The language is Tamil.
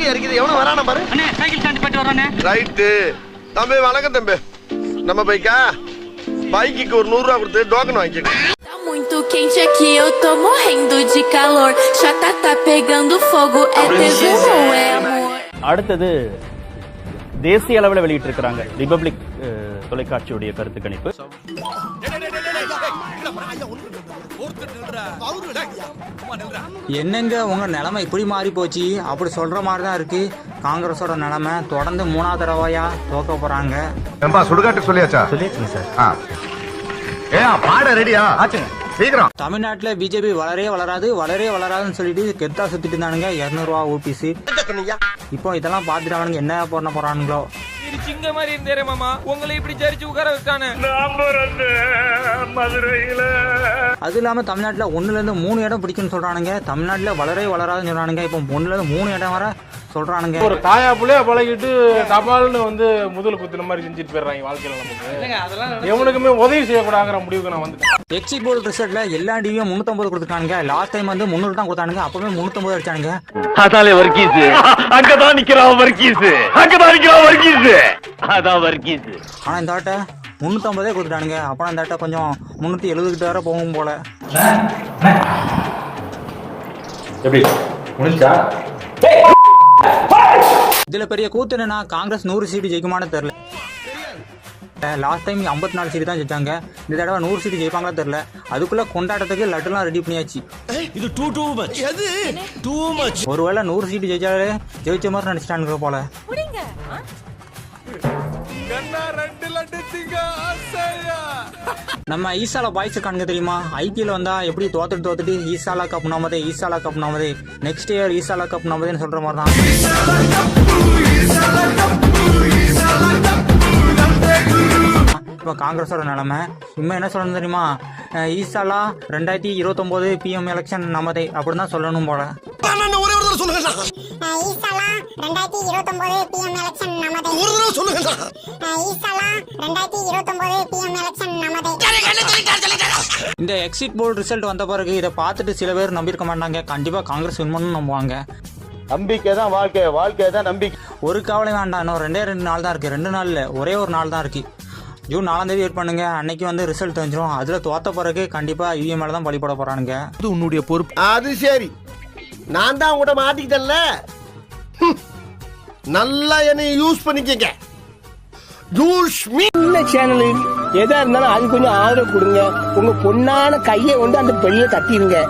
தாங்க இருக்குது எவனும் வரான பாரு அண்ணே சைக்கிள் ஸ்டாண்ட் போயிட்டு வரோண்ணே ரைட்டு தம்பி வணக்கம் தம்பி நம்ம பைக்கா பைக்குக்கு ஒரு நூறு ரூபா கொடுத்து டோக்கன் வாங்கிக்கோங்க Tá muito quente aqui, eu tô morrendo de calor. Chata tá pegando fogo, é tesão ou é amor? அடுத்தது தேசிய அளவில் வெளியிட்டிருக்கிறாங்க ரிபப்ளிக் தொலைக்காட்சியுடைய கருத்து கணிப்பு என்னங்க உங்க நிலைமை இப்படி மாறி போச்சு? அப்படி சொல்ற மாதிரி தான் இருக்கு. காங்கிரஸோட நிலைமை தொடர்ந்து மூணாவது தடவையா தோக்க போறாங்க. சுடுகாட்டு சொல்லியாச்சா? சொல்லியாச்சுங்க சார். ஏ பாட ரெடியா? ஆச்சுங்க. சீக்கிரம். தமிழ்நாட்டுல பிஜேபி வளரே வளராது வளரே வளராதுன்னு சொல்லிட்டு கெத்தா சுத்திட்டு இருந்தானுங்க. இரநூறுவா ஓபிசி இப்போ இதெல்லாம் அவனுங்க என்ன பண்ண போறானுங்களோ. சிங்க மாதிரி இருந்தேரே மாமா. உங்களை இப்படி சரிச்சு உட்கார வச்சானே அது இல்லாம தமிழ்நாட்டுல ஒண்ணுல இருந்து மூணு இடம் பிடிக்கும்னு சொல்றானுங்க. தமிழ்நாட்டுல வளரே வளராதுன்னு சொல்றானுங்க. இப்போ ஒண்ணுல இருந்து மூணு இடம் வர சொல்றானுங்க. ஒரு தாயா புள்ளைய பழகிட்டு தபால்னு வந்து முதல் குத்துன மாதிரி செஞ்சுட்டு போயிடுறாங்க வாழ்க்கையில நமக்கு. எவனுக்குமே உதவி செய்யக்கூடாங்கிற முடிவுக்கு நான் வந்துட்டேன். எக்ஸிட் போல் ரிசல்ட்ல எல்லா டிவியும் முன்னூத்தம்பது கொடுத்துருக்கானுங்க லாஸ்ட் டைம் வந்து முந்நூறு தான் கொடுத்தானுங்க. அப்பவே முன்னூத்தம்பது அடிச்சானுங்க. அதாலே வர்க்கீஸ் அங்கதான் நிக்கிறான் வர்க்கீஸ் அங்கதான் நிக்கிறான் வர்க்கீஸ் அதான் வர்க்கீஸ் ஆனா இந்த ஆட்டை முந்நூற்றம்பதே கொடுத்துட்டானுங்க. இந்த ஆட்டை கொஞ்சம் முந்நூற்றி எழுபதுக்கிட்ட வர போகும் போல. எப்படி? முடிஞ்சா இதுல பெரிய கூத்து என்னன்னா காங்கிரஸ் நூறு சீட்டு ஜெயிக்குமான்னு தெரியல. லாஸ்ட் டைம் ஐம்பத்தி நாலு சீட்டு தான் ஜெயிச்சாங்க. இந்த தடவை நூறு சீட்டு ஜெயிப்பாங்களா தெரியல. அதுக்குள்ள கொண்டாட்டத்துக்கு லட்டுலாம் ரெடி பண்ணியாச்சு. ஒருவேளை நூறு சீட்டு ஜெயிச்சாலே ஜெயிச்ச மாதிரி நினைச்சிட்டானுங்க போல. நம்ம ஈசாலா பாய்ஸ் இருக்கானுங்க தெரியுமா? ஐபிஎல் வந்தா எப்படி தோத்துட்டு தோத்துட்டு ஈசாலா கப் நமது ஈசாலா கப் நமது நெக்ஸ்ட் இயர் ஈசாலா கப் நமதுன்னு சொல்ற மாதிரி தான் இப்போ காங்கிரஸோட நிலைமை. இனிமே என்ன சொல்லணும் தெரியுமா? ஈசாலா ரெண்டாயிரத்தி இருபத்தொம்போது பிஎம் எலெக்ஷன் நமதே அப்படின்னு தான் சொல்லணும் போல. ஒரே ஒரு தடவை சொல்லுங்க ஈசாலா ரெண்டாயிரத்தி இருபத்தொன்பது பிஎம் எலெக்ஷன் நமதே. ஒரு தடவை சொல்லுங்க ஈசாலா ரெண்டாயிரத்தி இருபத்தொன்பது பிஎம் எலெக்ஷன் நமதே. இந்த எக்ஸிட் போல் ரிசல்ட் வந்த பிறகு இதை பார்த்துட்டு சில பேர் நம்பியிருக்க மாட்டாங்க. கண்டிப்பாக காங்கிரஸ் வின் நம்புவாங்க. நம்பிக்கை தான் வாழ்க்கை வாழ்க்கை தான் நம்பிக்கை. ஒரு கவலை வேண்டாம் இன்னும் ரெண்டே ரெண்டு நாள் தான் இருக்குது ரெண்டு நாளில் ஒரே ஒரு நாள் தான் இருக்குது ஜூன் நாலாம் தேதி வெயிட் பண்ணுங்க. அன்னைக்கு வந்து ரிசல்ட் தெரிஞ்சிடும் அதில் தோத்த பிறகு கண்டிப்பாக யூஎம் மேலே தான் பலி போட போகிறானுங்க உன்னுடைய பொறுப்பு. அது சரி. நான் தான் உங்கள்கிட்ட மாட்டிக்கிட்டேன்ல நல்லா என்னை யூஸ் பண்ணிக்கங்க. யூஸ் மீ சேனல் எதா இருந்தாலும் அது கொஞ்சம் ஆதரவு கொடுங்க. உங்க பொண்ணான கையை கொண்டு அந்த பெரிய தட்டிடுங்க.